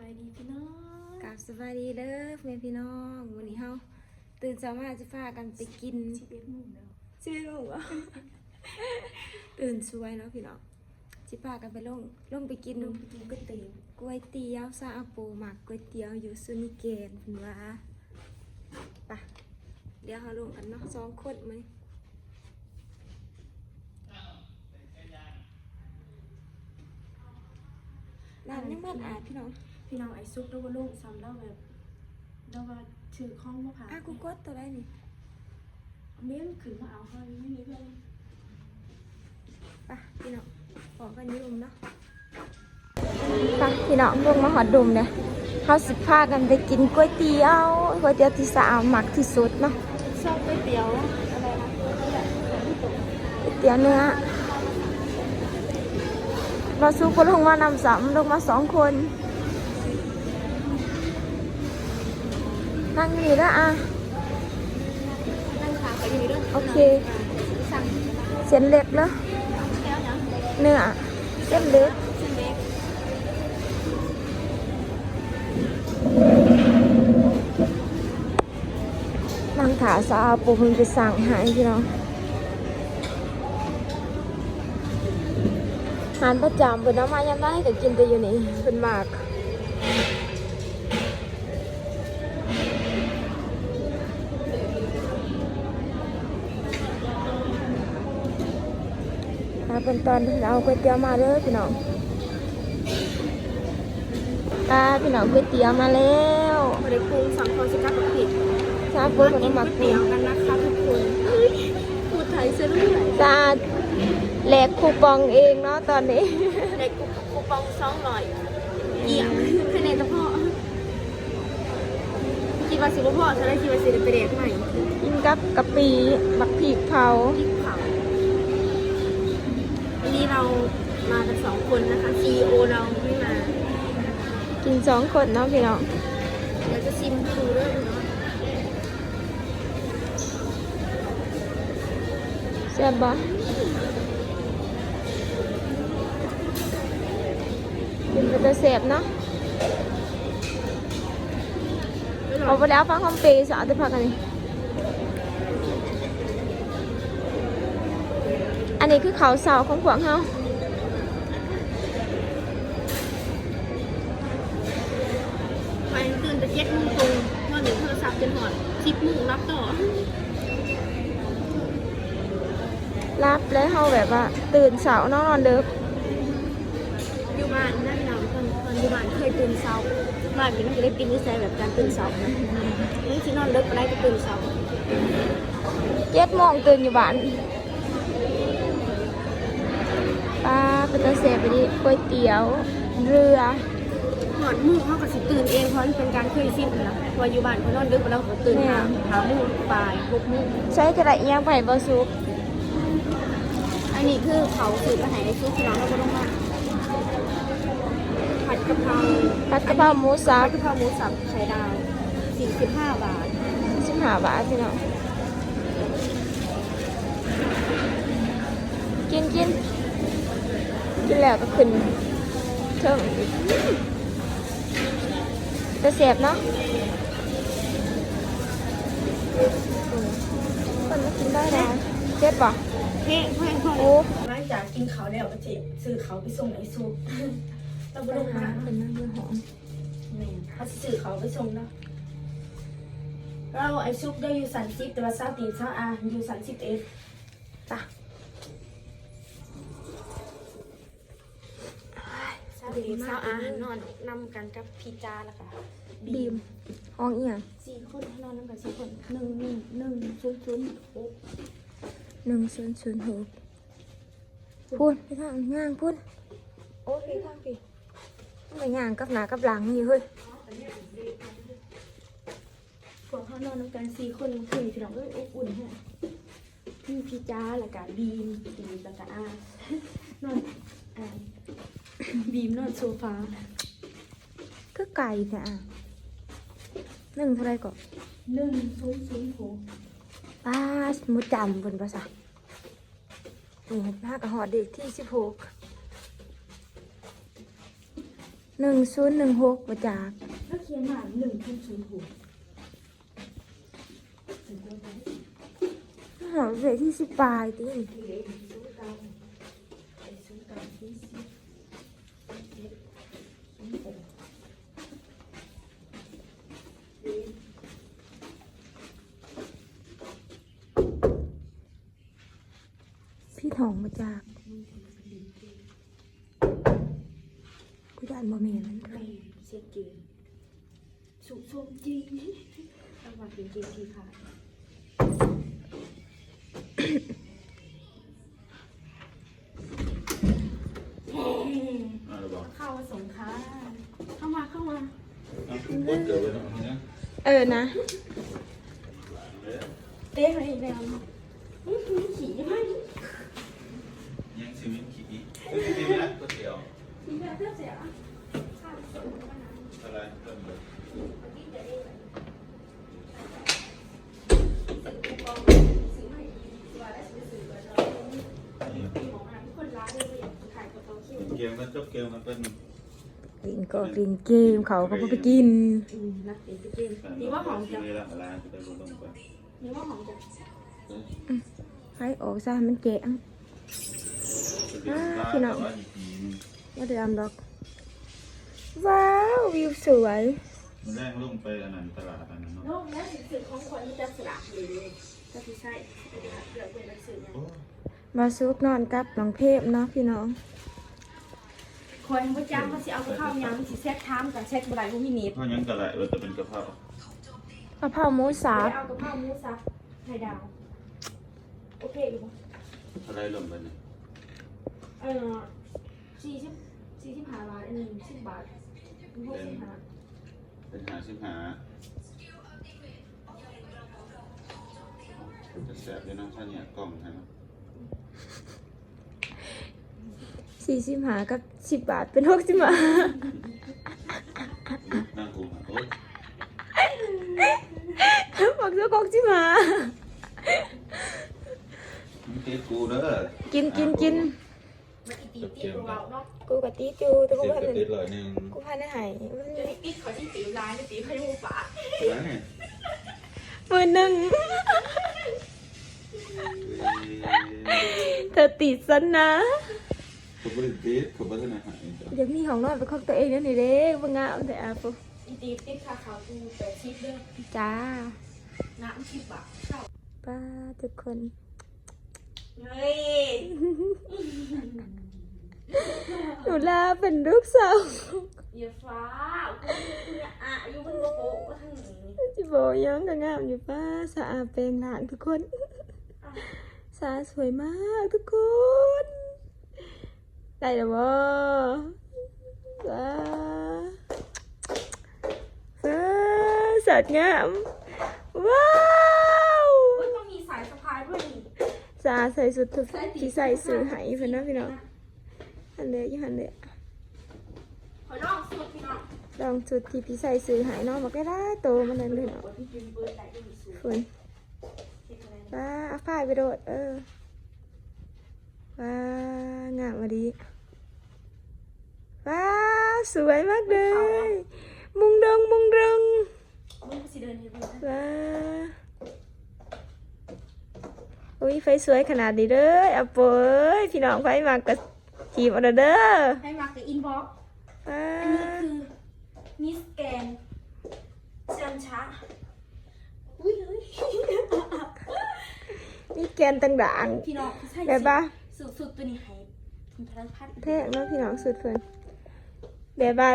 บายดีพี่น้องกับสวัสดีเด้อแม่พี่น้องวันนี้เฮาตื่นเช้ามาจะพากันไปกินชีวิตมุ่งแล้วใช่ไหมลูกวะตื่นสวยเนาะพี่น้องจิพากันไปลงลงไปกินลงไปกินก๋วยเตี๋ยวก๋วยเตี๋ยวซาอาโปหมักก๋วยเตี๋ยวอยู่ซุนิเกนเพิ่นว่าไปเดี๋ยวเฮาลงกันเนาะสองคนมั้ยร้านยังบ้านอาดพี่น้อง พี่น้องไอ้ซุปแล้วว่าลูกซ้ำแล้วแบบแล้วว่าถือข้องมะพร้าวอะกูกดตัวได้นี่เม้นขึ้นมาเอาเขาไม่มีเพื่อนไปพี่น้องขอกันอยุ่มเนาะไปพี่น้องลงมาหอดดุมเนี่ยเขาสิพากันไปกินก๋วยเตี๋ยวก๋วยเตี๋ยวที่สาวหมักที่สุดเนาะชอบก๋วยเตี๋ยวอะไรนะก๋วยเตี๋ยวเนื้อเราสู้ปลงมานำสามลงมาสองคน นั่งนี่แล้วอะนั่งขาเขาอยู่ด้วยโอเคสั่งเส้นเล็กแล้วแล้วนะเนื้อเส้นเล็กเส้นเล็กนั่งขาสาวปูมันไปสั่งใหายพี่น้องหานประจำเป็นน้ำมายามได้ก็กินแต่อยู่นี่เป็นมาก เป็นตอนที่เราก๋วยเตี๋ยวมาเด้อพี่น้องอ่าพี่น้องก๋วยเตี๋ยวมาแล้วบริคุงสังคมสิกับผิดชาปุ๊บมันก๋มาวยกิเตี๋นยวกันนะคะทุกคนพูดไทยซะด้วยจะแหลกคูปองเองเนาะตอนนี้ในกูกูปองสองหน่อยเกี่ยงคะแนนเฉพาะคิดว่าสิบพ่อฉันได้คิดว่าสิเป็นเด็กใหม่กินกับกะปิบักผีกเผาพริกเผาวั นนี้เรามากันสองคนนะคะ CEO เราไม่มา กินสองคนเนาะพี่น้องเดี๋ยวจะชิมให้ดูด้วยเนาะแซ่บบ่กินไปแต่แซ่บเนาะเอาไปแล้วฟังคำเปย์สาวจะพักกันนี่ อันนี้คือเขาวเสาของขวางเฮาไปตื่นแต่เจ็ดโมงตรงนอนหนึ่งโทรศัพท์จนหอดสิบโมงรับต่อ รับแล้วเฮาแบบว่า ตื่นเสาร์เนาะนอนเด็กอยู่บ้านนั่นเราตอนตอนอยู่บ้านเคยตื่นเช้าบ้านนี้มันจะได้กินนิสัยแบบการตื่นเช้านะนี่ที่นอนเลิกไปได้ก็ตื่นเช้าเจ็ดโมงตื่นอยู่บ้าน ป้าเป็นตาเสพไปดิก๋วยเตี๋ยว เรือหอดมูกเขาก็สิตื่นเองเพราะมันเป็นการเคยชินนะพออยู่บ้านเขานอนดึกไปแล้วเขาตื่นหาหามูกปลายพวกมูกใช้กระดาษอิหยังไผ่บะซุกอันนี้คือเขาสืบอาหารในซุปที่น้องเราก็ต้องมาผัดกะเพราผัดกะเพราหมูสัผับดกะเพราหมูสับไข่ดาว45บาทสิบห้าบาทพี่น้องกินกิน กินแล้วก็ขึ้นเทิงอีกจะเสียบเนาะคนมากินได้แล้วเจ็บป่ะเฮ้เฮ้เฮ้โอ้หลังจากกินเขาวแล้วก็เจ็บซื้อเขาไปส่งไอ้ซุปเราเป็ไม่นต้องอามาหารเป็นน้ำเลือดหอมเนี่ยเขาสิซื้อเขาไปส่งเนาะเราไอ้ซุปได้อยู่สันซิปแต่ว่าซาตีซาอาอยู่สันซิปเอฟจ้ะ ซาตีซาอานอนนำกันกับพี่จาแล้วค่ะบีมห้องเอียงสี่คนนอนนำกันสี่คนหนึ่งหนึ่งหนึ่งศูนย์ศูนย์หกหนึ่งศูนย์ศูนย์หกพูดไปทางย่างพูดโอ้พี่ทางพี่ไปย่างกับหนากับหลังอยู่เฮ้ยพวกเขานอนนำกันสี่คนคือพี่น้องก็อบอุ่นฮะพี่พี่จ้าแล้วก็บีมบีมแล้วก็อานอนอ่า บีมนอนโซฟาก็ไก่แต่อะหนึ่งเท่าไรก่อนหนึ่งศูนย์ศูนย์หกป้าสมุจำบนภาษานี่ห้ากระหอดเด็กที่สิบหกหนึ่งศูนย์หนึ่งหกประจากก็เขียนมาหนึ่งพันศูนย์หกหาเวที่สิบปลายติ พี่ทองประจากกูยานบ่เมนมันไม่เสียเกมสุสมจริงระหว่างเป็นเกมที่ขาด เกิดว้ตรงนี้นะเออนะ เต้มาอีกแล้วนี่คือขี่ไหมยังชีวิตขี่ชีวิตนะก๋วยเตี๋ยวขี่แบบเพื่อเสียข้าวสวยขนาดอะไรเริ่มเลยนี้จะได้แบบซื้อคูปองซื้อให้ว่าได้ซื้อซื้อไปแล้วนี่มีของอะไรทุกคนร้านเลยอยากขายกระเป๋าคิวเกมมันจบเกมมันเป็น กินก็กินเกมเขาก็บ่ไปกินอืมนักเตะเกมนี่ว่าหอมชีจังวิตละอะไรจะได้รู้ลงไปนี่ว่าหอมจังให้ออกซะมันแกงพี่น้องว่าอีกทีนึงว่าเดือมดอก ว้าว วิวสวยมันแรกลงไปอันนั้นตลาดอันนั้นเนาะโลกแล้วสื่อของคนที่จะสลับเลยก็คือใช่เดี๋ยวเป็นหนังสือเนี่ยโอ้มาซุกนอนกับน้องเทพเนาะพี่น้อง คอยพระเจ้าเขาสิเอาข้าวยังสิแซ่บท้ามกับแซ่บอะไรพวกนี้นิดเพราะยังกระไรว่าจะเป็นกระเพรากะเพราหมูสับเอากระเพราหมูสับไข่ดาว โอเคอยู่ปะอะไรลงไปเนี่ยเออสี่สิบสี่สิบห้าบาทอันหนึ่งสิบบาทหกสิบห้าเป็นหาชิมหาจะแสบด้วยนะถ้าเนี่ยกล่องใช่ไหม สี่สิบหากับสิบบาทเป็นหกสิบาทนั่งกูมาโอ้ยบอกเจ้าของสิมามึงเตะกูเด้อกินกินกินมันอีตีตีของเราเนาะกูกะติจูแต่กูสิบพันกระติดเลยหนึ่งกูพันได้หายเดี๋ยวนี้ตีขอที่ตีลายตีพายุป่าแล้วเนี่ยมือหนึ่งเธอติดซะนะ เขาบริติดเขาบริหารหายจ้ะอยากมีของนอนเป็นของตัวเองนั่นนี่เด้บ่งามแต่อาปุ๊อีตีตีขาขาวกูแปดชิปเด้อจ้าน้ำชิบบาทเช่าป้าทุกคนเฮ้ยหนูลาเป็นลูกสาวอย่าฟ้าคุณอายุมันโป๊ะก็ทั้งนี้จิบอกยังก็งามอยู่ป้าสะอาดเป็นหลานทุกคนสาสวยมากทุกคน ได้แล้วบ่ว้าว้าสัตว์งามว้าวมันต้องมีสายสะพายด้วยนี่สาใส่สุดทุกที่ใส่สื่อหายเพิ่นเนาะพี่น้องอันเดียวอยู่หันเดียขอลองสุดพี่น้องลองสุดที่พี่ใส่สื่อหายเนาะบอกได้โตมันนั่นเลยเนาะว่าพี่ยืนเบิร์ดได้ยังฝุ่นว้าอาฝ้ายไปโดดเออว้างามมาดี ว้าสวยมากเลย มุงดงมุงดงมึงสิเดินให้เบิร์ดว้าอุ้ยไฟสวยขนาดนี้เลยเอาเปยพี่น้องไฟมากกับทีมเอาเด้อเด้อให้มากับอินบ็อกซ์ว้าอันนี้คือมิสแกนเซียนช้าอุ้ยเฮ้ยนี่แกนต่างด่างพี่น้องใช่แบบว่าสูตรสูตรตัวนี้ให้คุณพลังพัฒน์แท้เนาะพี่น้องสุดเพิ่น แบบว่า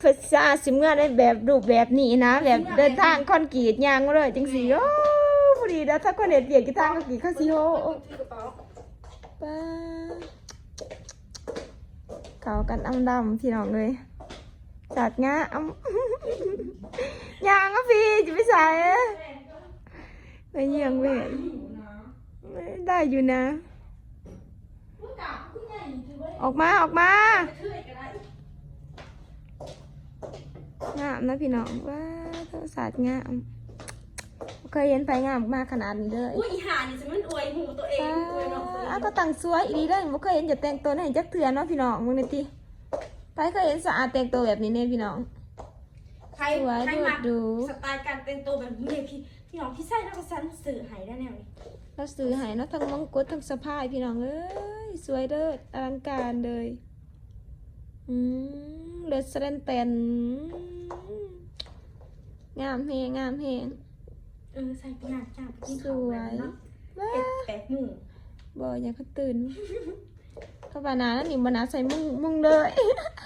ภาษาสิเมื่อได้แบบรูปแบบนี้นะ แบบเดินทางคอนกรีตยางมาเลยจังสีโอ้พอดีแล้วถ้าคนเด็ดเบียดกีทางคอนกรีตเข้าสิโอถือกระเป๋าป้าเขากันอำดำพี่น้องเลยจัดงาอำยางอะพี่จะไปใส่ไปเยี่ยงเวทได้อยู่นะ ออกมาออกมา จะเทื่อยกันได้ งามนะพี่น้องว้าโทรศัพท์งามบ่เคยเห็นไฟงามมากขนาดนี้เลยอุ้ยอีหานี่จะมันอวยหมูตัวเองอวยน้องตัวเออ้างก็ตั้งสวยอีดีเลยบ่เคยเห็นจะแต่งตัวให้จักเถื่อเนาะพี่น้องมึงนี่ติตายเคยเห็นสะอาดแต่งตัวแบบนี้เนี่ยพี่น้องใครสวยใครมาดูดสไตล์การแต่งตัวแบบนี้พี่พี่น้องพี่ใส่แล้วก็สันสื่อใหายได้แนวนี้เราซื้อใหายเนาะทั้งมงกุฎทั้งสะพายพี่น้องเอ้ยสวยเด้ออลังการเลยอืมเลือดแสดนเต็น งามเฮงงามเฮงเออใส่ไปงานจ้างไปกินสข้าววแบบยนั้นเนาะว้าเป็ดแปดหมู่บ่อยากเขาตื่นเขาบานาแล้วนี่บานาใส่มุ้งมุ้งเลย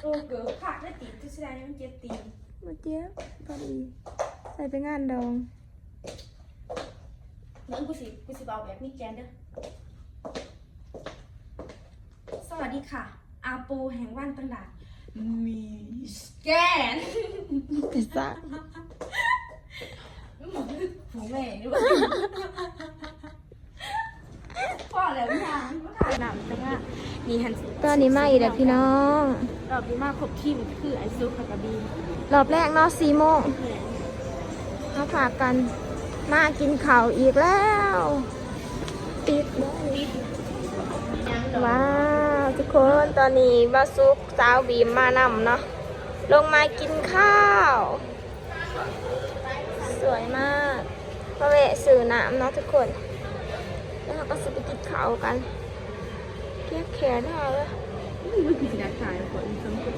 โอ้เกิดขาดได้ตีทุกสิ่งมันเจ็บตีนมาเจี๊ยบพอดี ใส่ไปงานดองเมื่อกูสิกูสิเอาแบบนี้แกนเด้อสวัสดีค่ะ อาปูแห่งว่านตั้งดาดมีสแกนพิซซ่า หูแม่นี่ว่าพ่อแล้วพี่นางพ่อถ่หนังแต่ว่านี่ฮันตอนนี้มาอีกแล้วพี่น้องรอบนี้มาครบทีมคือไอซุปกับกระบีรอบแรกเนาะสี่โมงมาฝากกันมากินข้าวอีกแล้วปิดว้าวทุกคนตอนนี้บาซุกสาวบีมมานำเนาะลงมากินข้าว วยมากพระเวะสื่อน้ำเนาะทุกคน แล้วเราก็สิไปกินข้าวกันเก็บแขนให้เลยมันคือสินักถ่ายคนสมควร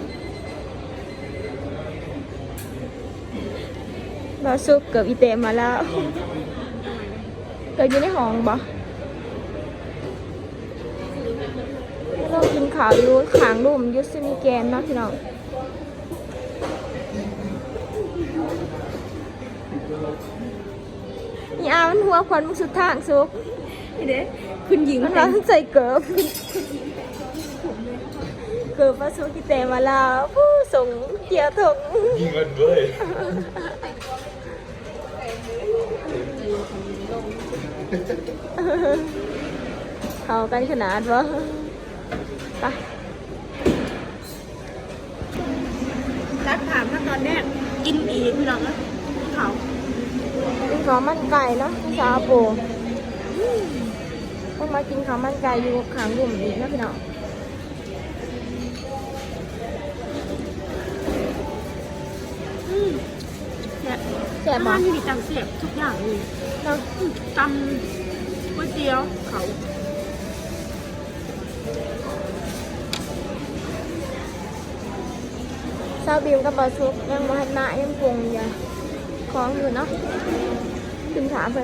บาซุกเกือบอีเตมมาแล้วเกิดอยู่ในห้องบ่เรากินข้าวอยู่ขางรุ่มอยุสมีแกนเนาะพี่น้อง อามันหัวควันมุกสุดทางซุกนี่เด้คุณหญิงมันร้อนใส่เกิบเกิบมาซุกอีเตมาแล้วผู้ส่งเกียร์ถงยิงกันด้วยเข้ากันขนาดวะไปรักถามถ้าตอนแรกกินอีกพี่น้องนะเขา กินข้าวมันไก่เนาะซาโปต้องมากินข้าวมันไก่อยู่ขางรุ่มอีกนะพี่น้องแซ่บบ้าบ่นที่มีจังเสียบทุกอย่างเลยเนาะตำก๋วยเตี๋ยวเขาซาบิมกับบาซุกยังมาหันหน้ายังปรุงอยู่ ของอยู่เนาะกินขามไป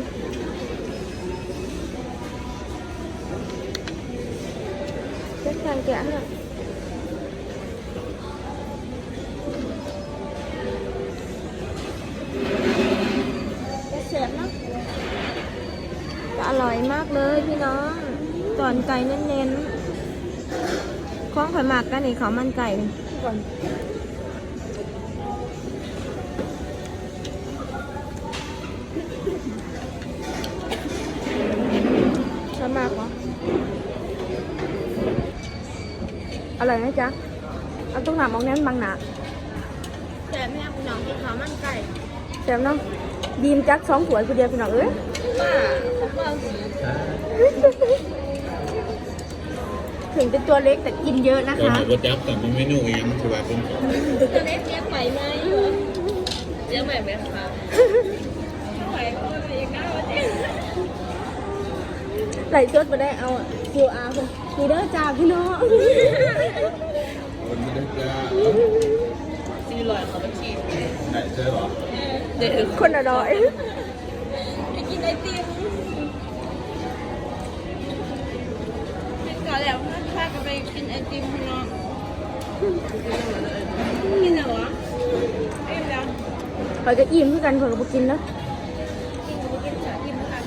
เช็ดทางแกะให้จะเสียบเนาะอร่อยมากเลยพี่น้องตอนไก่เน้นๆคล้องข่อยหมากกันนี่เขามันไก่ก่อน อร่อยไหมจ๊ะเอาตุ้งหนามออกแน่นบางหนาแต่แม่พี่น้องที่เขามันไก่แซ่บเนาะดีมจักสองขวดคนเดียวพี่น้องเอ้ยว่าเขาว่าถึงเป็นตัวเล็กแต่กินเยอะนะตัวคะไหนก็จับแต่เป็นเมนูเองถือว่าเป็นตัวเล็กเลี้ยงไหวไหมเลี้ยงไหวไหมคะไหวก็ยังได้ว่าเจ๊ไหลจดมาได้เอาคิวอา ร์คนนี่เด้อจ้าพี่น้องคนไม่ได้จะซีลอยเขาไปชีพไหนเจอหรอเดี๋ยวคนอร่อยไปกินไอติมเป็นก่อนแล้วพากันไปกินไอติมพี่น้องกินเหรอวะเอ็มแล้วไปก็อิ่มคือกันเผื่อก็บ่กินเนาะกินกินสาติมค่ะ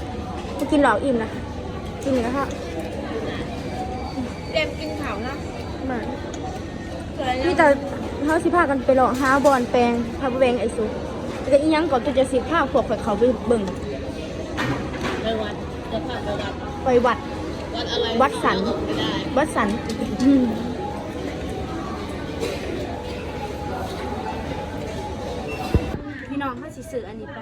บกินหรออิ่มนะกินนี่นะคะ ต็มกินขาวนะมาสวยพี่นะแต่เขาสิพากันไปลองหาบอนแปลงพาไปแปลงไอ้สุแต่ก็อีหยังก่อนตัวจะสิพาพวกข่อยเขาไปเบิ่งไปวัดจะพาไปวัดไปวัด วัดอะไรวัดสันไม่ได้วัดสันอืมพี่น้องเขาสิซื้ออันนี้ไป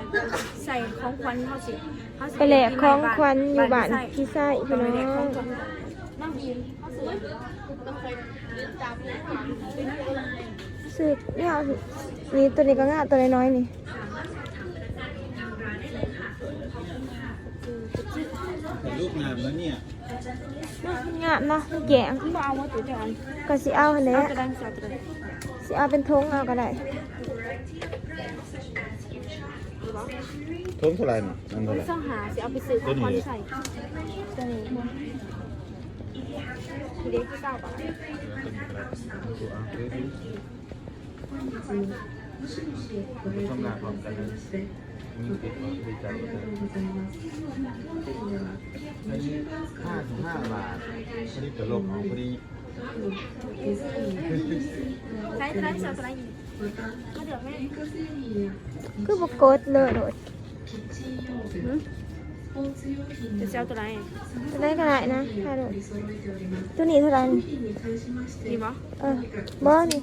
ใส่ของขวัญเขาสิเขาสิไปแหลกของควันอยู่บ้านพี่ไส้พี่น้อง น้ำยินเขาซื้องไปจับ สึกเนี่ยเอานี่ตัวนี้ก็ง่ายตัวน้อยๆนี่แต่ลูกงามแล้วเนี่ยงามเนาะแกงบ่เอาว่าตัวจานก็สิเอาหั่นแหละเอาจะได้สาวจะได้สิเอาเป็นทงเอาก็ได้ทุ่งเท่าไหร่น่ะนั่นเท่าไหร่ต้องหาสิเอาไปซื้อของคอนใส่ตัวนี้ที เด็กที่เก้าบาททำงานพร้อมกันเลยมีติดต่อดีใจกันเลยอันนี้ห้าสิบห้าบาทอดีกระโหลกของพอดีใช้ตัวไหนสาวตัวไหนอีกก็เดี๋ยวแม่คือบกดเลยโดด จะเซลตัวไหนตัวได้ก็ได้นะถ้าโดดตัวนี้เท่าไหร่นี่ดีปะเออบ่นี่